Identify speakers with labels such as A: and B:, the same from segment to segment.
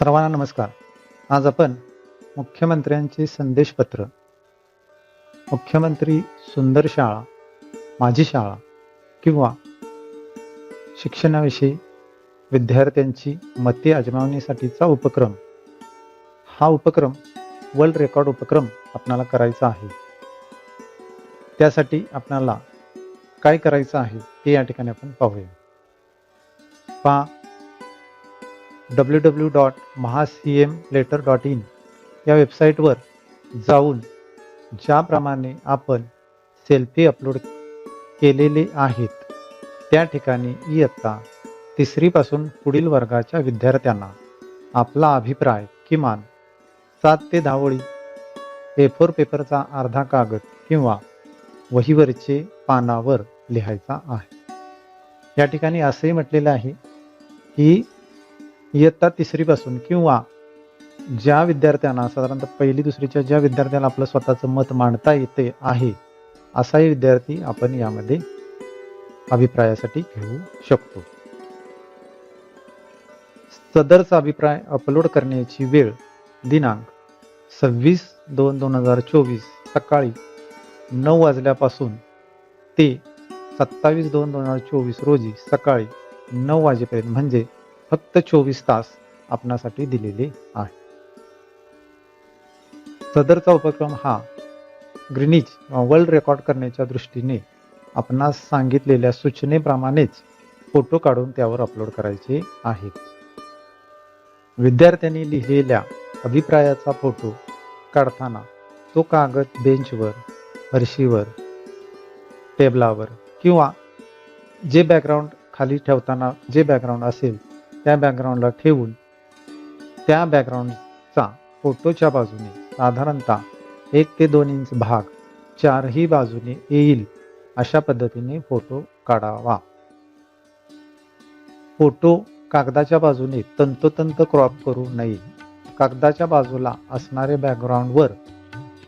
A: सर्वांना नमस्कार. आज आपण मुख्यमंत्र्यांचे संदेशपत्र मुख्यमंत्री सुंदर शाळा माझी शाळा किंवा शिक्षणाविषयी विद्यार्थ्यांची मते अजमावण्यासाठीचा उपक्रम हा उपक्रम वर्ल्ड रेकॉर्ड उपक्रम आपणाला करायचा आहे. त्यासाठी आपणाला काय करायचं आहे ते या ठिकाणी आपण पाहूया. पहा W W dot Maha C M letter dot in या वेबसाईटवर जाऊन ज्याप्रमाणे आपण सेल्फी अपलोड केलेले आहेत त्या ठिकाणी इयत्ता तिसरीपासून पुढील वर्गाच्या विद्यार्थ्यांना आपला अभिप्राय किमान सात ते धावळी ए फोर पेपरचा अर्धा कागद किंवा वहीवरचे पानावर लिहायचा आहे. या ठिकाणी असंही म्हटलेलं आहे की इयत्ता तिसरीपासून किंवा ज्या विद्यार्थ्यांना साधारणतः पहिली दुसरीच्या ज्या विद्यार्थ्यांना आपलं स्वतःचं मत मांडता येते आहे असाही विद्यार्थी आपण यामध्ये अभिप्रायासाठी घेऊ शकतो. सदरचा अभिप्राय अपलोड करण्याची वेळ दिनांक सव्वीस दोन दोन हजार चोवीस सकाळी नऊ वाजल्यापासून ते सत्तावीस दोन दोन हजार चोवीस रोजी सकाळी नऊ वाजेपर्यंत म्हणजे फक्त चोवीस तास आपणासाठी दिलेले आहे. सदरचा उपक्रम हा ग्रीनिज वर्ल्ड रेकॉर्ड करण्याच्या दृष्टीने आपणास सांगितलेल्या सूचनेप्रमाणेच फोटो काढून त्यावर अपलोड करायचे आहेत. विद्यार्थ्यांनी लिहिलेल्या अभिप्रायाचा फोटो काढताना तो कागद बेंचवर फरशीवर टेबलावर किंवा जे बॅकग्राऊंड खाली ठेवताना जे बॅकग्राऊंड असेल त्या बॅकग्राऊंडला ठेवून त्या बॅकग्राऊंडचा फोटोच्या बाजूने साधारणतः एक ते दोन इंच भाग चारही बाजूने येईल अशा पद्धतीने फोटो काढावा. फोटो कागदाच्या बाजूने तंतोतंत क्रॉप करू नये. कागदाच्या बाजूला असणारे बॅकग्राऊंडवर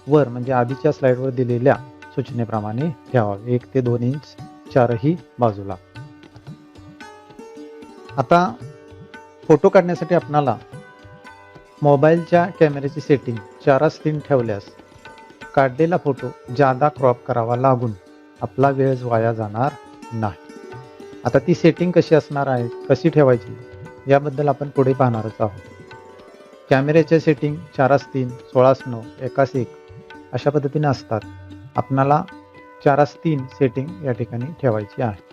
A: वर म्हणजे आधीच्या स्लाइडवर दिलेल्या सूचनेप्रमाणे ठेवावे. एक ते दोन इंच चारही बाजूला. आता फोटो काढण्यासाठी आपणाला मोबाईलच्या कॅमेऱ्याची सेटिंग चारास तीन ठेवल्यास काढलेला फोटो जादा क्रॉप करावा लागून आपला वेळ वाया जाणार नाही. आता ती सेटिंग कशी असणार आहे कशी ठेवायची याबद्दल आपण पुढे पाहणारच आहोत. कॅमेऱ्याच्या सेटिंग चारास तीन सोळास नऊ एकास एक अशा पद्धतीने असतात. आपणाला चारास तीन सेटिंग या ठिकाणी ठेवायची आहे.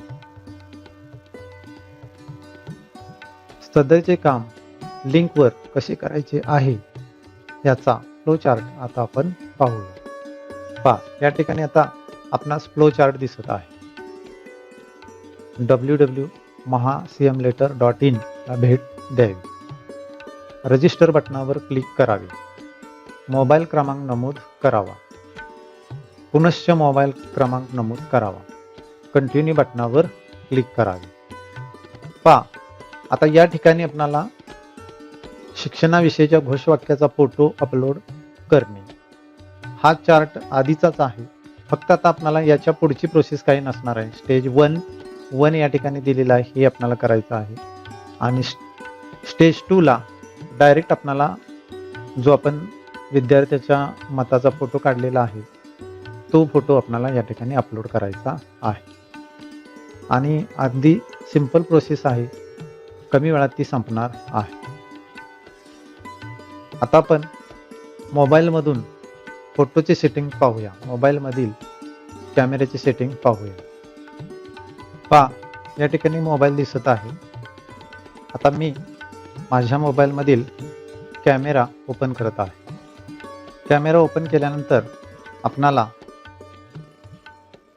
A: सदरचे काम लिंकवर कसे करायचे आहे याचा फ्लो चार्ट आता आपण पाहूया. पा या ठिकाणी आता आपणास फ्लो चार्ट दिसत आहे. W W Maha C M letter dot in ला भेट द्यावी. रजिस्टर बटनावर क्लिक करावे. मोबाईल क्रमांक नमूद करावा. पुनश्च मोबाईल क्रमांक नमूद करावा. कंटिन्यू बटनावर क्लिक करावे. पा आता या ठिकाणी आपणाला शिक्षणाविषयीच्या घोषवाक्याचा फोटो अपलोड करणे. हा चार्ट आधीचाच आहे. फक्त आता आपणाला याच्या पुढची प्रोसेस काही नसणार आहे. स्टेज वन वन या ठिकाणी दिलेला आहे हे आपणाला करायचं आहे. आणि स्टेज टूला डायरेक्ट आपणाला जो आपण विद्यार्थ्याच्या मताचा फोटो काढलेला आहे तो फोटो आपणाला या ठिकाणी अपलोड करायचा आहे. आणि अगदी सिंपल प्रोसेस आहे. कमी वेळात ती संपणार आहे. आता आपण मोबाईलमधून फोटोची सेटिंग पाहूया. मोबाईलमधील कॅमेऱ्याची सेटिंग पाहूया. पा या ठिकाणी मोबाईल दिसत आहे. आता मी माझ्या मोबाईलमधील कॅमेरा ओपन करत आहे. कॅमेरा ओपन केल्यानंतर आपणाला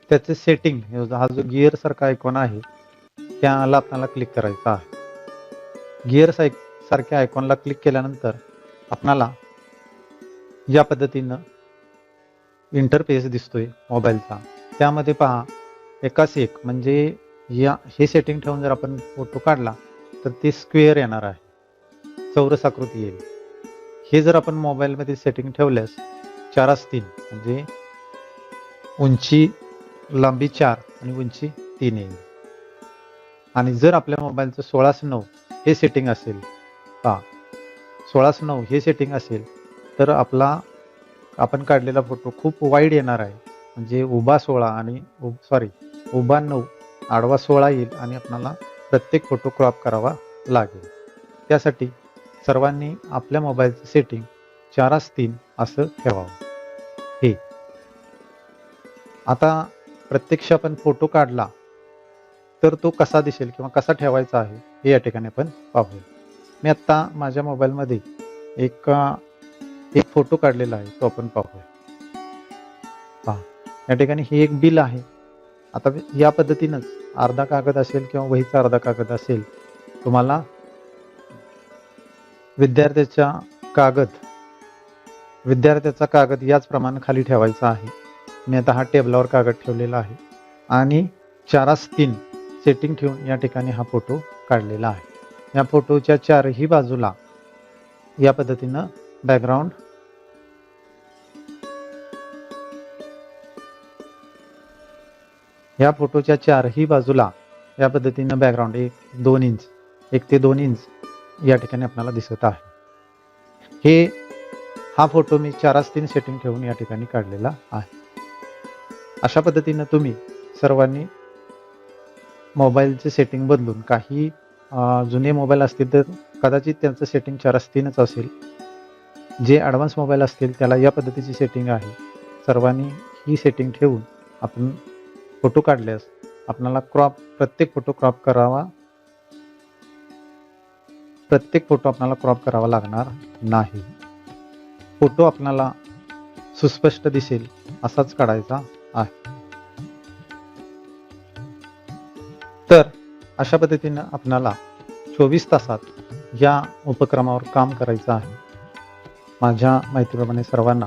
A: त्याचे सेटिंग हा जो गिअरसारखा ऐकून आयकॉन आहे त्याला आपल्याला क्लिक करायचा आहे. गिअर साईक सारख्या आयकॉनला क्लिक केल्यानंतर आपणाला या पद्धतीनं इंटरफेस दिसतोय मोबाईलचा त्यामध्ये पहा एकाच एक म्हणजे या हे सेटिंग ठेवून जर आपण फोटो काढला तर ते स्क्वेअर येणार आहे. चौरस आकृती येईल. हे जर आपण मोबाईलमध्ये सेटिंग ठेवल्यास चारास तीन म्हणजे उंची लांबी चार आणि उंची तीन येईल. आणि जर आपल्या मोबाईलचं सोळास नऊ हे सेटिंग असेल. पहा सोळास नऊ हे सेटिंग असेल तर आपला आपण काढलेला फोटो खूप वाईड येणार आहे. म्हणजे उभा सोळा आणि सॉरी उभा नऊ आडवा सोळा येईल आणि आपल्याला प्रत्येक फोटो क्रॉप करावा लागेल. त्यासाठी सर्वांनी आपल्या मोबाईलचं सेटिंग चारास तीन असं ठेवावं. हे. आता प्रत्यक्ष आपण फोटो काढला तर तो कसा दिसेल किंवा कसा ठेवायचा आहे हे या ठिकाणी आपण पाहूया. मी आत्ता माझ्या मोबाईलमध्ये एक एक फोटो काढलेला आहे तो आपण पाहूया. पहा या ठिकाणी हे एक बिल आहे. आता या पद्धतीनंच अर्धा कागद असेल किंवा वहीचा अर्धा कागद असेल तुम्हाला विद्यार्थ्याचा कागद विद्यार्थ्याचा कागद याच प्रमाणे खाली ठेवायचा आहे. मी आता हा टेबलावर कागद ठेवलेला आहे. आणि चारास तीन सेटिंग ठेवून या ठिकाणी हा फोटो काढलेला आहे. या फोटोच्या चारही बाजूला या पद्धतीनं बॅकग्राऊंड या फोटोच्या चारही बाजूला या पद्धतीनं बॅकग्राऊंड एक दोन इंच एक ते दोन इंच या ठिकाणी आपल्याला दिसत आहे. हे हा फोटो मी चारास तीन सेटिंग ठेवून या ठिकाणी काढलेला आहे. अशा पद्धतीनं तुम्ही सर्वांनी मोबाईलचे सेटिंग बदलून काही जुने मोबाईल असतील तर कदाचित त्यांचं सेटिंग चारास तीनच असेल. जे ॲडव्हान्स मोबाईल असतील त्याला या पद्धतीची सेटिंग आहे. सर्वांनी ही सेटिंग ठेवून आपण फोटो काढल्यास आपल्याला क्रॉप प्रत्येक फोटो क्रॉप करावा प्रत्येक फोटो आपल्याला क्रॉप करावा लागणार नाही. फोटो आपल्याला सुस्पष्ट दिसेल असाच काढायचा आहे. अशा पद्धतीनं आपणाला चोवीस तासात या उपक्रमावर काम करायचं आहे. माझ्या माहितीप्रमाणे सर्वांना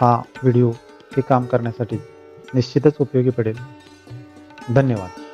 A: हा व्हिडिओ हे काम करण्यासाठी निश्चितच उपयोगी पडेल. धन्यवाद.